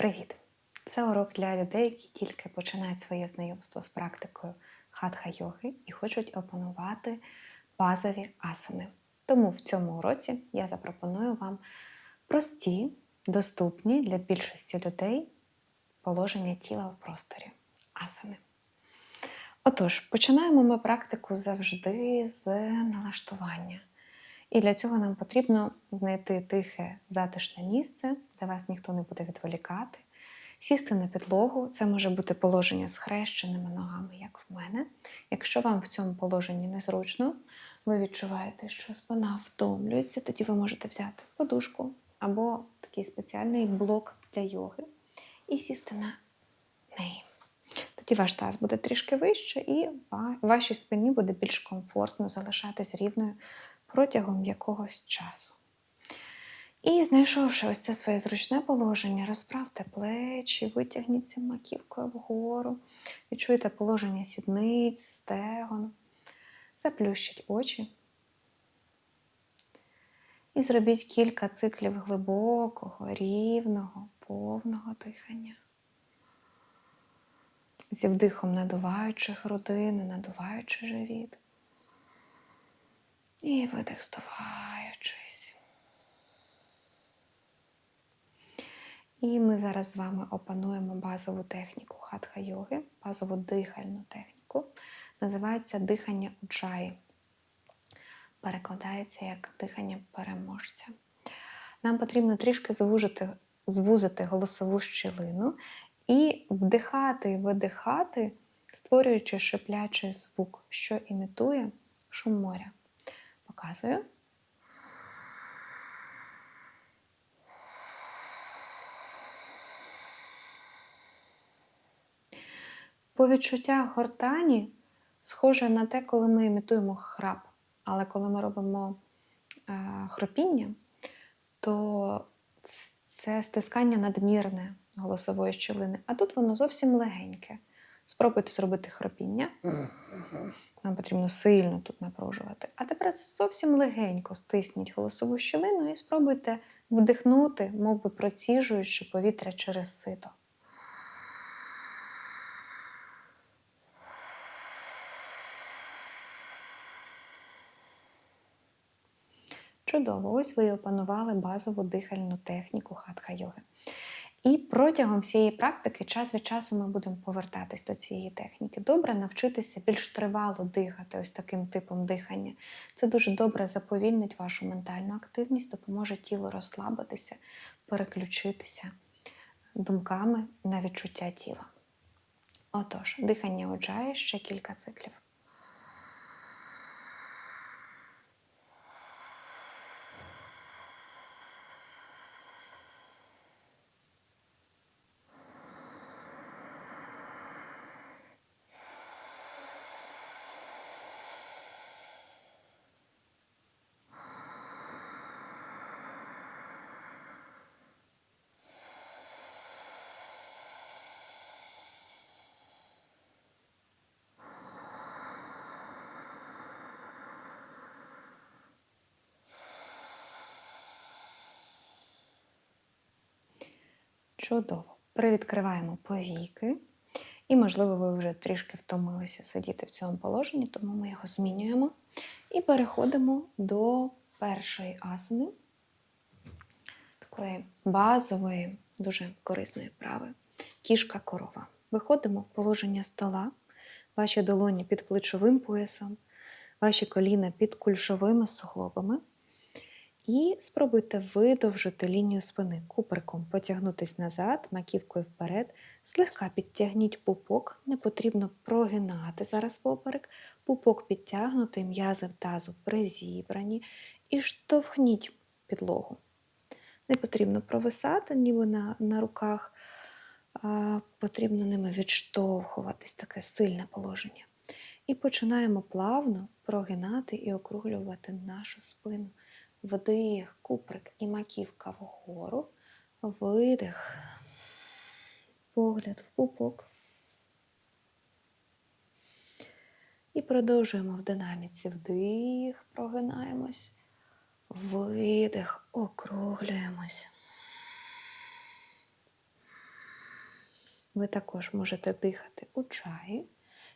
Привіт! Це урок для людей, які тільки починають своє знайомство з практикою хатха-йоги і хочуть опанувати базові асани. Тому в цьому уроці я запропоную вам прості, доступні для більшості людей положення тіла в просторі асани. Отож, починаємо ми практику завжди з налаштування. І для цього нам потрібно знайти тихе, затишне місце, де вас ніхто не буде відволікати, сісти на підлогу. Це може бути положення з хрещеними ногами, як в мене. Якщо вам в цьому положенні незручно, ви відчуваєте, що спина втомлюється, тоді ви можете взяти подушку або такий спеціальний блок для йоги і сісти на неї. Тоді ваш таз буде трішки вище, і вашій спині буде більш комфортно залишатись рівною протягом якогось часу. І знайшовши ось це своє зручне положення, розправте плечі, витягніться маківкою вгору, відчуйте положення сідниць, стегон, заплющіть очі. І зробіть кілька циклів глибокого, рівного, повного дихання. Зі вдихом надуваючи грудину, надуваючи живіт. І видих здуваючись. І ми зараз з вами опануємо базову техніку хатха-йоги, базову дихальну техніку. Називається дихання уджаї. Перекладається як дихання переможця. Нам потрібно трішки звужити, звузити голосову щілину і вдихати видихати, створюючи шиплячий звук, що імітує шум моря. Показую. По відчуттях гортані схоже на те, коли ми імітуємо храп. Але коли ми робимо е, хропіння, то це стискання надмірне голосової щілини, а тут воно зовсім легеньке. Спробуйте зробити хропіння. Нам потрібно сильно тут напружувати. А тепер зовсім легенько стисніть голосову щілину і спробуйте вдихнути, мов би проціжуючи повітря через сито. Чудово, ось ви опанували базову дихальну техніку хатха-йоги. І протягом всієї практики час від часу ми будемо повертатись до цієї техніки. Добре навчитися більш тривало дихати ось таким типом дихання. Це дуже добре заповільнить вашу ментальну активність, допоможе тілу розслабитися, переключитися думками на відчуття тіла. Отож, дихання оджає ще кілька циклів. Чудово. Привідкриваємо повіки. І, можливо, ви вже трішки втомилися сидіти в цьому положенні, тому ми його змінюємо. І переходимо до першої асани, такої базової, дуже корисної вправи. Кішка корова. Виходимо в положення стола, ваші долоні під плечовим поясом, ваші коліна під кульшовими суглобами. І спробуйте видовжити лінію спини куперком, потягнутись назад, маківкою вперед, злегка підтягніть пупок, не потрібно прогинати зараз поперек, пупок підтягнутий, м'язи тазу призібрані і штовхніть підлогу. Не потрібно провисати, ніби на, на руках, а потрібно ними відштовхуватись, таке сильне положення. І починаємо плавно прогинати і округлювати нашу спину. Вдих, куприк і маківка вгору, видих, погляд в пупок. І продовжуємо в динаміці вдих, прогинаємось, видих, округлюємось. Ви також можете дихати у чаї.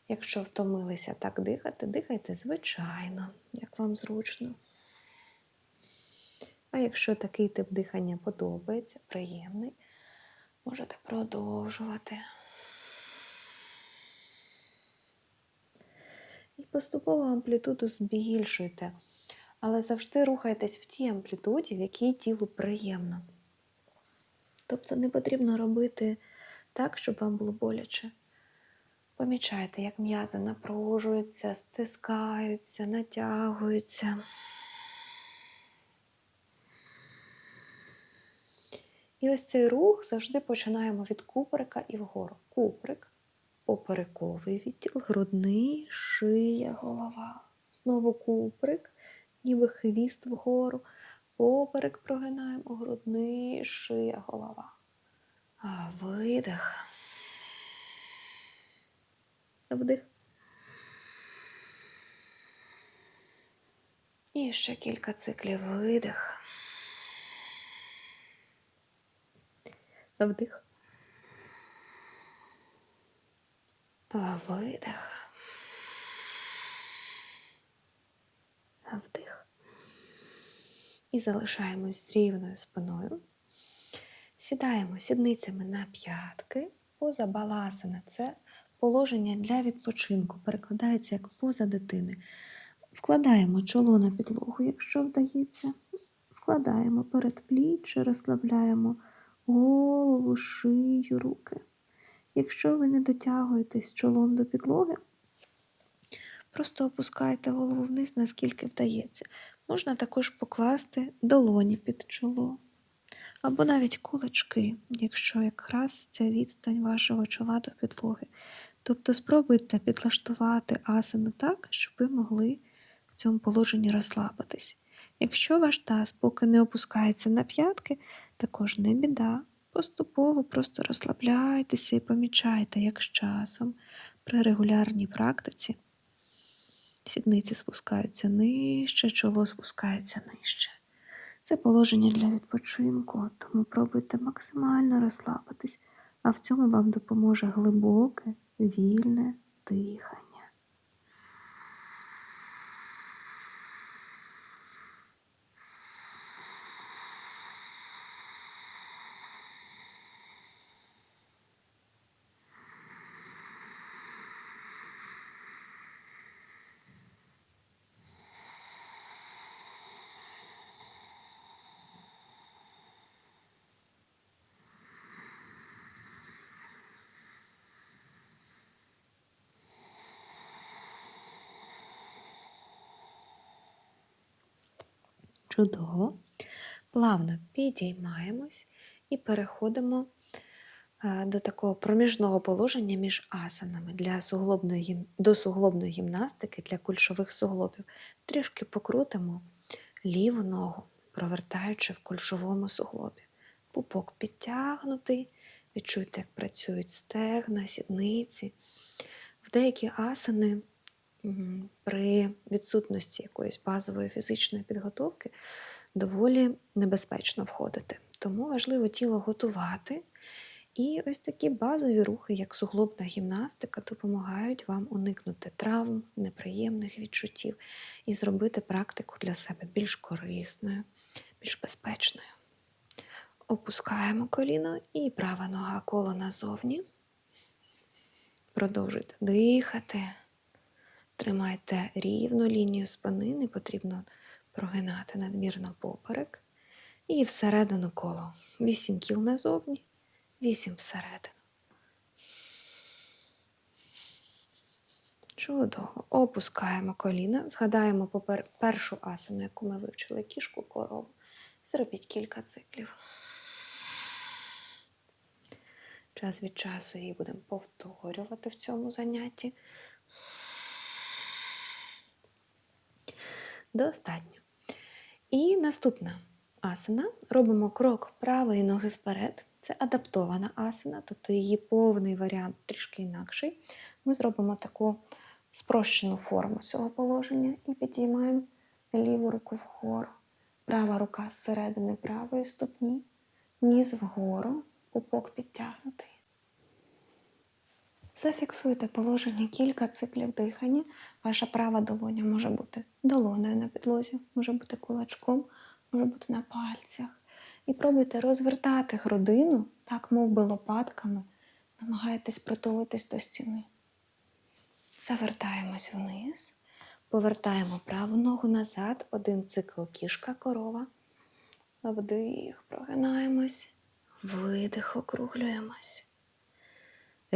Якщо втомилися так дихати, дихайте звичайно, як вам зручно. А якщо такий тип дихання подобається, приємний, можете продовжувати. І поступово амплітуду збільшуйте, але завжди рухайтесь в тій амплітуді, в якій тілу приємно. Тобто не потрібно робити так, щоб вам було боляче. Помічайте, як м'язи напружуються, стискаються, натягуються. І ось цей рух завжди починаємо від куприка і вгору. Куприк, поперековий відділ, грудний, шия, голова. Знову куприк, ніби хвіст вгору. Поперек прогинаємо, грудний, шия, голова. А, видих. Вдих. І ще кілька циклів видих. Вдих. А, Видих. Вдих. І залишаємось з рівною спиною. Сідаємо сідницями на п'ятки, поза баласана. Це положення для відпочинку. Перекладається як поза дитини. Вкладаємо чоло на підлогу, якщо вдається. Вкладаємо передпліччя, розслабляємо голову, шию, руки. Якщо ви не дотягуєтесь чолом до підлоги, просто опускайте голову вниз, наскільки вдається. Можна також покласти долоні під чоло. Або навіть кулачки, якщо якраз ця відстань вашого чола до підлоги. Тобто спробуйте підлаштувати асану так, щоб ви могли в цьому положенні розслабитись. Якщо ваш таз поки не опускається на п'ятки, також не біда. Поступово просто розслабляйтеся і помічайте, як з часом при регулярній практиці сідниці спускаються нижче, чоло спускається нижче. Це положення для відпочинку, тому пробуйте максимально розслабитись, а в цьому вам допоможе глибоке, вільне дихання. Чудово. Плавно підіймаємось і переходимо е, до такого проміжного положення між асанами для суглобної, до суглобної гімнастики для кульшових суглобів. Трішки покрутимо ліву ногу, провертаючи в кульшовому суглобі. Пупок підтягнутий, відчуйте, як працюють стегна, сідниці. В деякі асани при відсутності якоїсь базової фізичної підготовки доволі небезпечно входити. Тому важливо тіло готувати. І ось такі базові рухи, як суглобна гімнастика, допомагають вам уникнути травм, неприємних відчуттів і зробити практику для себе більш корисною, більш безпечною. Опускаємо коліно і права нога коло назовні. Продовжуйте дихати. Тримайте рівну лінію спини, не потрібно прогинати надмірно поперек. І всередину коло. Вісім кіл назовні, вісім всередину. Чудово. Опускаємо коліна. Згадаємо попер... першу асану, яку ми вивчили, кішку корову. Зробіть кілька циклів. Час від часу її будемо повторювати в цьому занятті. Достатньо. І наступна асана. Робимо крок правої ноги вперед. Це адаптована асана, тобто її повний варіант трішки інакший. Ми зробимо таку спрощену форму цього положення і підіймаємо ліву руку вгору. Права рука зсередини правої ступні, ніс вгору, пупок підтягнутий. Зафіксуйте положення кілька циклів дихання. Ваша права долоня може бути долоною на підлозі, може бути кулачком, може бути на пальцях. І пробуйте розвертати грудину, так мов би лопатками, намагайтесь притулитись до стіни. Завертаємось вниз, повертаємо праву ногу назад, один цикл кішка, корова. Вдих, прогинаємось, видих, округлюємось.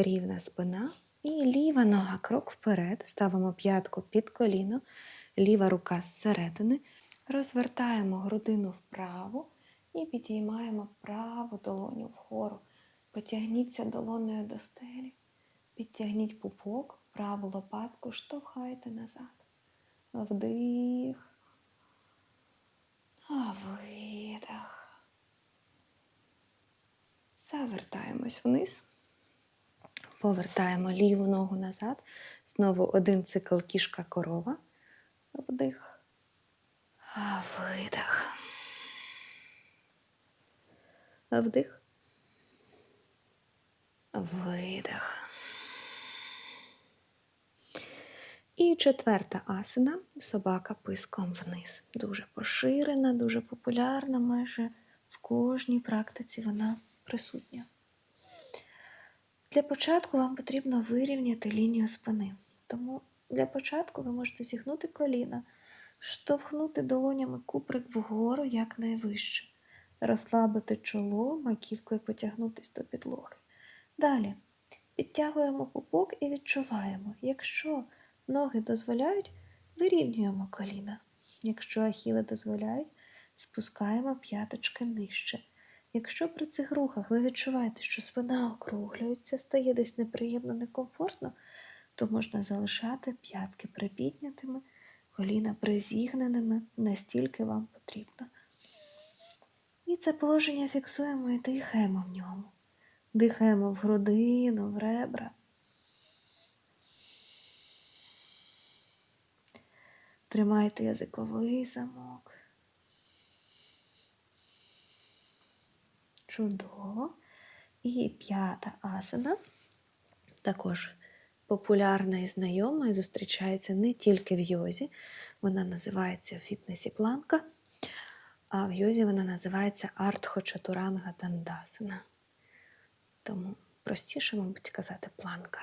Рівна спина і ліва нога крок вперед. Ставимо п'ятку під коліно, ліва рука зсередини. Розвертаємо грудину вправо і підіймаємо праву долоню вгору. Потягніться долонею до стелі. Підтягніть пупок, праву лопатку, штовхайте назад. Вдих. А видих. Завертаємось вниз. Повертаємо ліву ногу назад. Знову один цикл кішка корова. Вдих. Видих. Вдих. Видих. І четверта асана собака писком вниз. Дуже поширена, дуже популярна, майже в кожній практиці вона присутня. Для початку вам потрібно вирівняти лінію спини. Тому для початку ви можете зігнути коліна, штовхнути долонями куприк вгору якнайвище, розслабити чоло, маківкою потягнутись до підлоги. Далі підтягуємо пупок і відчуваємо, якщо ноги дозволяють, вирівнюємо коліна. Якщо ахіли дозволяють, спускаємо п'яточки нижче. Якщо при цих рухах ви відчуваєте, що спина округлюється, стає десь неприємно, некомфортно, то можна залишати п'ятки припіднятими, коліна призігненими, настільки вам потрібно. І це положення фіксуємо і дихаємо в ньому. Дихаємо в грудину, в ребра. Тримайте язиковий замок. Чудово. І п'ята асана. Також популярна і знайома і зустрічається не тільки в йозі. Вона називається в фітнесі планка, а в йозі вона називається артхо-чатуранга дандасана. Тому простіше, мабуть, казати планка.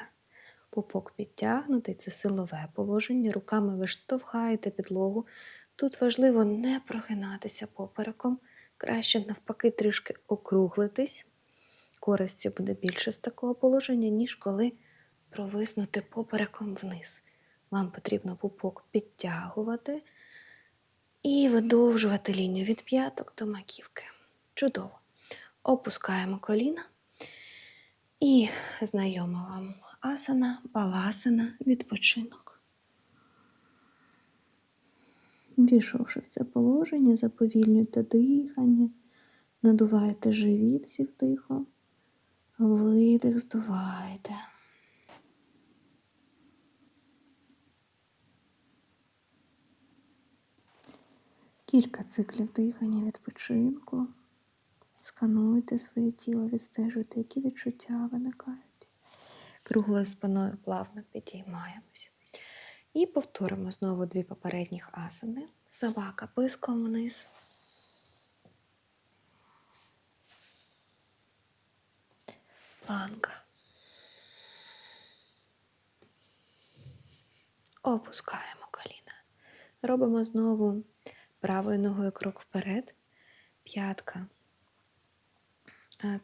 Пупок підтягнутий, це силове положення. Руками ви штовхаєте підлогу. Тут важливо не прогинатися попереком, краще навпаки трішки округлитись. Користі буде більше з такого положення, ніж коли провиснути попереком вниз. Вам потрібно пупок підтягувати і видовжувати лінію від п'яток до маківки. Чудово. Опускаємо коліна. І знайома вам асана, баласана, відпочинок. Дійшовши в це положення, заповільнюйте дихання, надуваєте живіт зі вдихом, видих здуваєте. Кілька циклів дихання відпочинку. Скануйте своє тіло, відстежуйте, які відчуття виникають. Круглою спиною плавно підіймаємось. І повторимо знову дві попередніх асани. Собака писком вниз. Планка. Опускаємо коліна. Робимо знову правою ногою крок вперед. П'ятка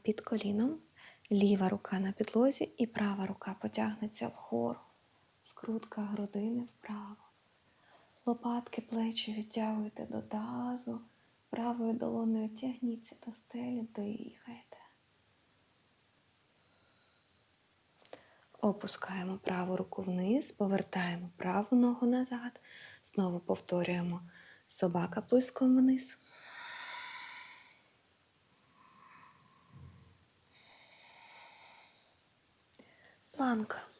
під коліном, ліва рука на підлозі і права рука потягнеться вгору, скрутка грудини вправо. Лопатки плечі відтягуйте до тазу, правою долоною тягніться до стелі, дихайте. Опускаємо праву руку вниз, повертаємо праву ногу назад. Знову повторюємо собака писком вниз. Планка.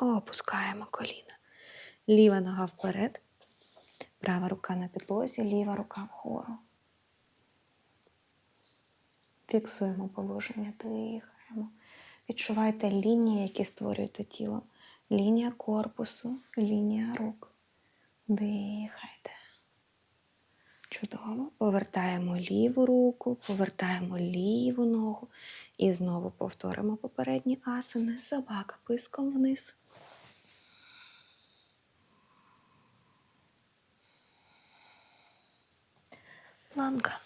Опускаємо коліна. Ліва нога вперед, права рука на підлозі, ліва рука вгору. Фіксуємо положення, дихаємо. Відчувайте лінії, які створюєте тіло. Лінія корпусу, лінія рук. Дихайте. Чудово. Повертаємо ліву руку, повертаємо ліву ногу і знову повторимо попередні асани. Собака писком вниз. Планка.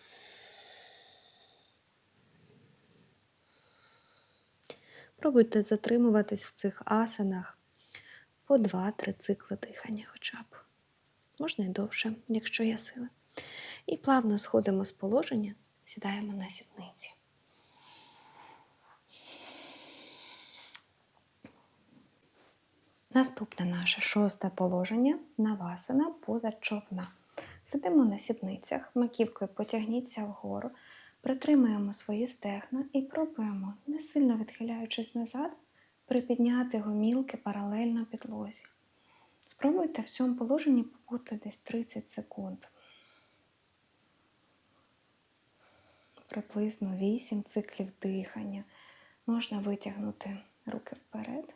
Пробуйте затримуватись в цих асанах по 2-3 цикли дихання хоча б. Можна і довше, якщо є сили. І плавно сходимо з положення, сідаємо на сідниці. Наступне наше шосте положення навасана поза човна. Сидимо на сідницях, маківкою потягніться вгору, притримуємо свої стегна і пробуємо, не сильно відхиляючись назад, припідняти гомілки паралельно підлозі. Спробуйте в цьому положенні побути десь 30 секунд. Приблизно 8 циклів дихання. Можна витягнути руки вперед.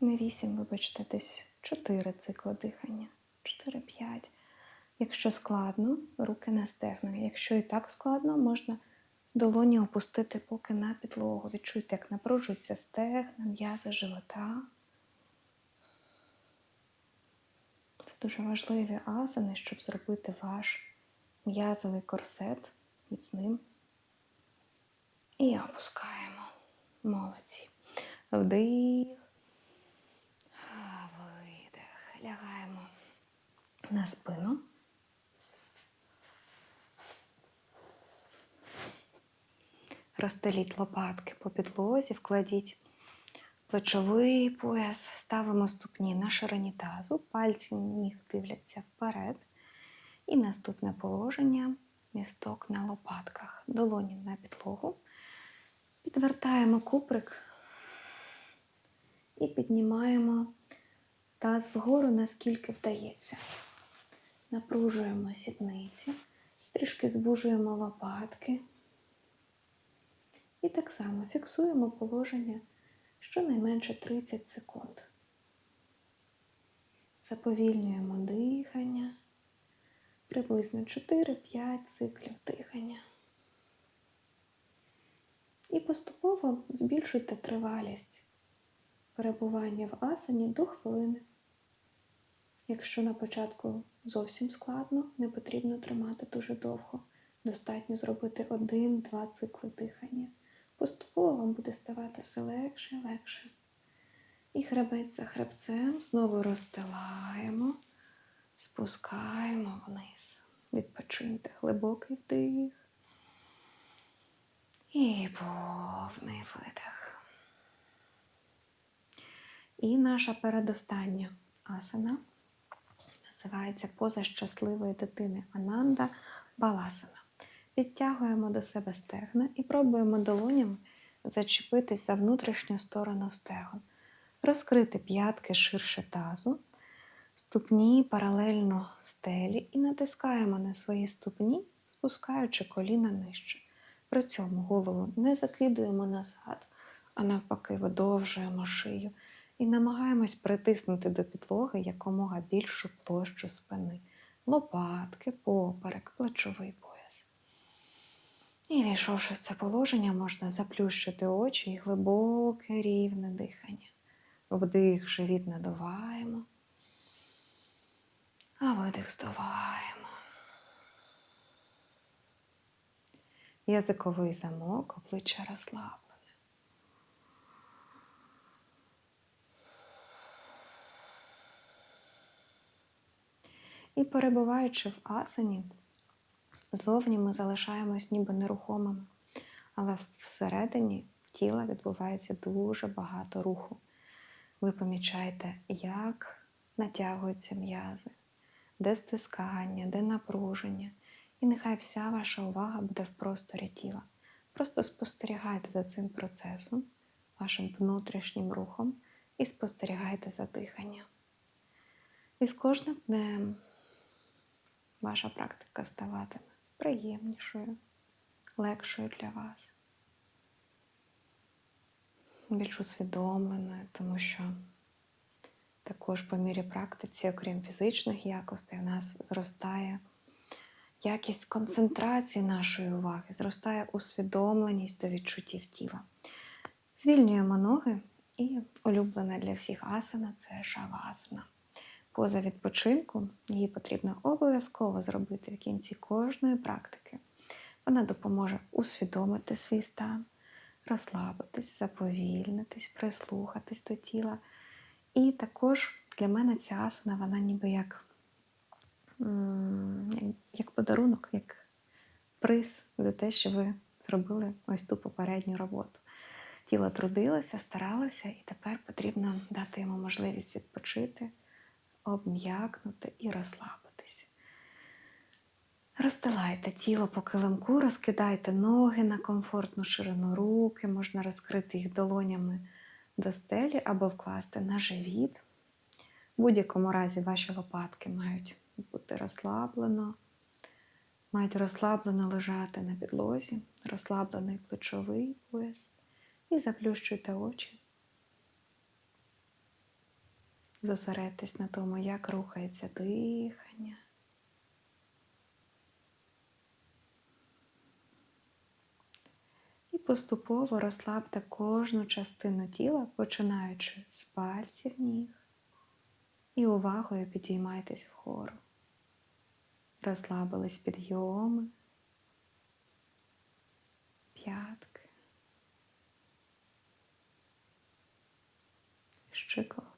Не 8, вибачте, десь 4 цикли дихання. 4-5. Якщо складно, руки на стегнах. Якщо і так складно, можна долоні опустити поки на підлогу. Відчуйте, як напружуються стегна, м'язи живота. Це дуже важливі асани, щоб зробити ваш м'язовий корсет міцним. І опускаємо. Молодці. Вдих. Видих. Лягаємо на спину. Розстеліть лопатки по підлозі, вкладіть плечовий пояс, ставимо ступні на ширині тазу, пальці ніг дивляться вперед. І наступне положення місток на лопатках, долоні на підлогу. Підвертаємо куприк і піднімаємо таз вгору, наскільки вдається. Напружуємо сідниці, трішки звужуємо лопатки. І так само фіксуємо положення щонайменше 30 секунд. Заповільнюємо дихання, приблизно 4-5 циклів дихання. І поступово збільшуйте тривалість перебування в асані до хвилини. Якщо на початку зовсім складно, не потрібно тримати дуже довго. Достатньо зробити один-два цикли дихання. Поступово вам буде ставати все легше і легше. І хребець за хребцем знову розстилаємо, спускаємо вниз. Відпочиньте глибокий вдих. І повний видих. І наша передостання асана називається поза щасливої дитини Ананда Баласана. Підтягуємо до себе стегна і пробуємо долонями зачепитись за внутрішню сторону стегон, розкрити п'ятки ширше тазу, ступні паралельно стелі і натискаємо на свої ступні, спускаючи коліна нижче. При цьому голову не закидуємо назад, а навпаки, видовжуємо шию і намагаємось притиснути до підлоги якомога більшу площу спини, лопатки, поперек, плечовий пояс. І війшовши в це положення, можна заплющити очі і глибоке рівне дихання. Вдих, живіт надуваємо, а видих здуваємо. Язиковий замок, обличчя розслаблене. І перебуваючи в асані, зовні ми залишаємось ніби нерухомими, але всередині тіла відбувається дуже багато руху. Ви помічаєте, як натягуються м'язи, де стискання, де напруження. І нехай вся ваша увага буде в просторі тіла. Просто спостерігайте за цим процесом, вашим внутрішнім рухом і спостерігайте за диханням. І з кожним днем ваша практика ставатиме приємнішою, легшою для вас, більш усвідомленою, тому що також по мірі практиці, окрім фізичних якостей, у нас зростає якість концентрації нашої уваги, зростає усвідомленість до відчуттів тіла. Звільнюємо ноги і улюблена для всіх асана це шавасана. Поза відпочинку її потрібно обов'язково зробити в кінці кожної практики. Вона допоможе усвідомити свій стан, розслабитись, заповільнитись, прислухатись до тіла. І також для мене ця асана, вона ніби як, як- подарунок, як приз за те, що ви зробили ось ту попередню роботу. Тіло трудилося, старалося, і тепер потрібно дати йому можливість відпочити, обм'якнути і розслабитись. Розстилайте тіло по килимку, розкидайте ноги на комфортну ширину руки, можна розкрити їх долонями до стелі або вкласти на живіт. В будь-якому разі ваші лопатки мають бути розслаблено, мають розслаблено лежати на підлозі, розслаблений плечовий пояс. І заплющуйте очі. Зосередьтесь на тому, як рухається дихання. І поступово розслабте кожну частину тіла, починаючи з пальців ніг, і увагою підіймайтесь вгору. Розслабились підйоми, п'ятки, щиколотки,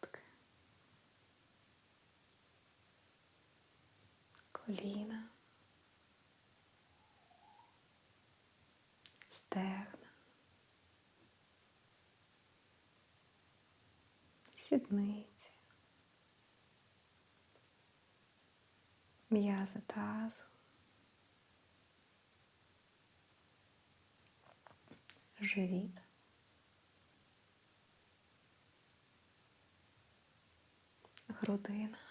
коліна, стегна, сідниці, м'язи тазу, живіт. грудина.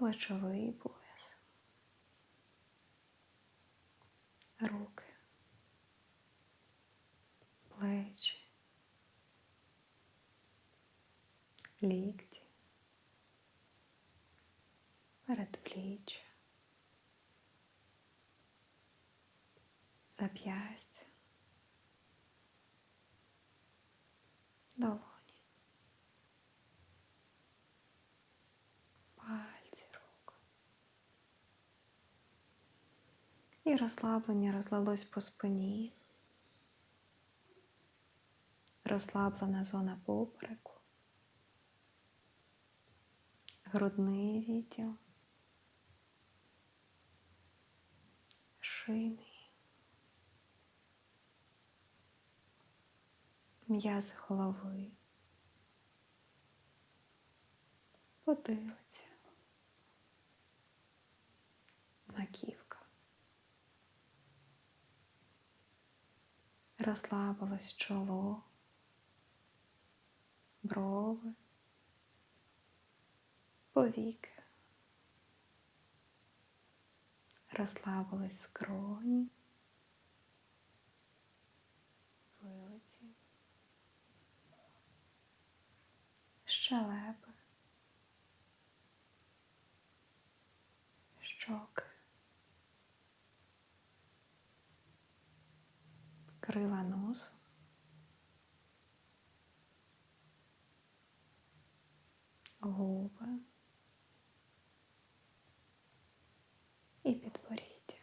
Плечовий пояс. Руки. Плечі. Лікті. Передпліччя. Зап'ястя. І розслаблення розлилось по спині, розслаблена зона попереку, грудний відділ, шийний. м'язи голови, потилиця, маківка. Розслабилось чоло, брови, повіки. Розслабились скроні, вилиці. щелепи, щоки, крила носу, губи і підборіддя.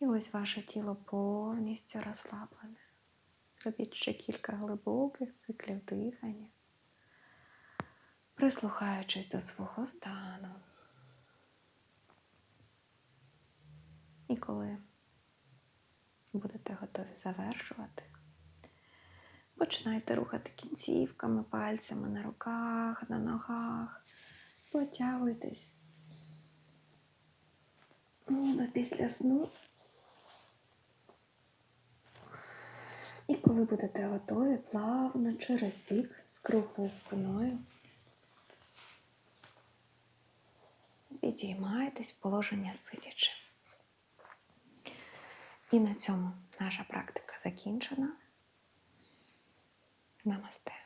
І ось ваше тіло повністю розслаблене. Зробіть ще кілька глибоких циклів дихання, прислухаючись до свого стану. І коли будете готові завершувати, починайте рухати кінцівками, пальцями на руках, на ногах, потягуйтесь, ніби після сну. І коли будете готові, плавно через бік круглою спиною. Підіймаєтесь в положення сидячи. І на цьому наша практика закінчена. Намасте.